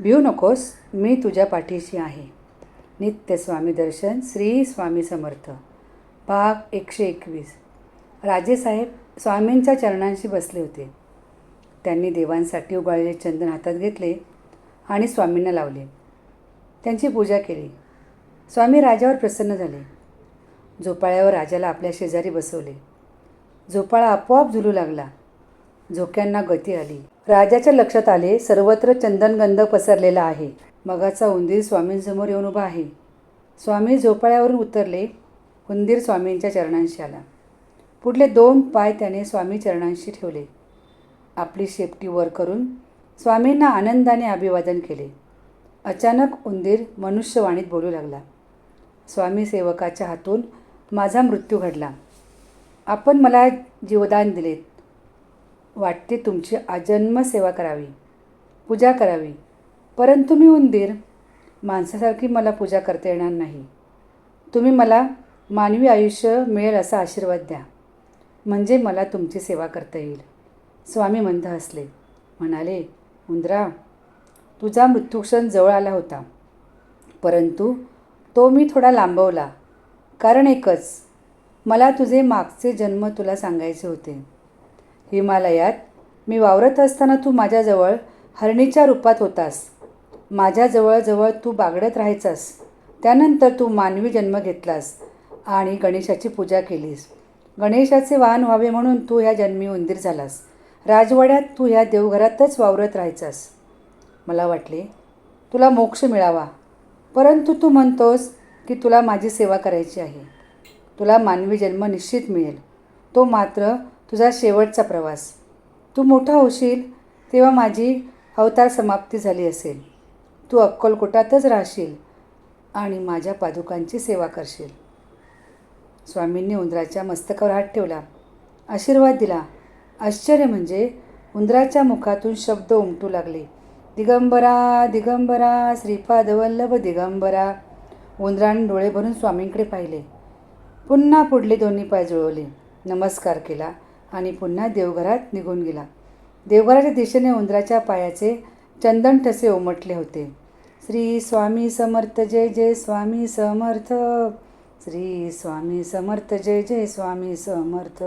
भिऊ नकोस मी तुझ्या पाठीशी आहे. नित्य स्वामी दर्शन श्री स्वामी समर्थ. भाग एकशे एकवीस. राजेसाहेब स्वामींच्या चरणांशी बसले होते. त्यांनी देवांसाठी उगाळलेले चंदन हातात घेतले आणि स्वामींना लावले. त्यांची पूजा केली. स्वामी राजावर प्रसन्न झाले. झोपाळ्यावर राजाला आपल्या शेजारी बसवले. झोपाळा आपोआप झुलू लागला. झोक्यांना गती आली. राजाच्या लक्षात आले सर्वत्र चंदनगंध पसरलेला आहे. मगाचा उंदीर स्वामींसमोर येऊन उभा आहे. स्वामी झोपाळ्यावरून उतरले. उंदीर स्वामींच्या चरणांशी आला. पुढले दोन पाय त्याने स्वामी चरणांशी ठेवले. आपली शेपटी वर करून स्वामींना आनंदाने अभिवादन केले. अचानक उंदीर मनुष्यवाणीत बोलू लागला. स्वामी सेवकाच्या हातून माझा मृत्यू घडला. आपण मला जीवदान दिलेत. वाटते तुमची आजन्म सेवा करावी पूजा करावी. परंतु मी उंदीर माणसासारखी मला पूजा करता येणार नाही. तुम्ही मला मानवी आयुष्य मिळेल असा आशीर्वाद द्या. म्हणजे मला तुमची सेवा करता येईल. स्वामी मंद हसले. म्हणाले उंदरा तुझा मृत्यूक्षण जवळ आला होता. परंतु तो मी थोडा लांबवला. कारण एकच मला तुझे मागचे जन्म तुला सांगायचे होते. हिमालयात मी वावरत असताना तू माझ्याजवळ हरणीच्या रूपात होतास. माझ्याजवळजवळ तू बागडत राहायचास. त्यानंतर तू मानवी जन्म घेतलास आणि गणेशाची पूजा केलीस. गणेशाचे वाहन व्हावे म्हणून तू ह्या जन्मी उंदीर झालास. राजवाड्यात तू ह्या देवघरातच वावरत राहायचास. मला वाटले तुला मोक्ष मिळावा. परंतु तू म्हणतोस की तुला माझी सेवा करायची आहे. तुला मानवी जन्म निश्चित मिळेल. तो मात्र तुझा शेवटचा प्रवास. तू मोठा होशील तेव्हा माझी अवतार समाप्ती झाली असेल. तू अक्कलकोटातच राहशील आणि माझ्या पादुकांची सेवा करशील. स्वामींनी उंदराच्या मस्तकावर हात ठेवला. आशीर्वाद दिला. आश्चर्य म्हणजे उंदराच्या मुखातून शब्द उमटू लागले. दिगंबरा दिगंबरा श्रीपाद वल्लभ दिगंबरा. उंदराने डोळे भरून स्वामींकडे पाहिले. पुन्हा पुढले दोन्ही पाय जुळवले. नमस्कार केला. आणि पुन्हा देवघरात निघून गेला. देवघराच्या दिशेने उंदराच्या पायाचे चंदन ठसे उमटले होते. श्री स्वामी समर्थ जय जय स्वामी समर्थ. श्री स्वामी समर्थ जय जय स्वामी समर्थ.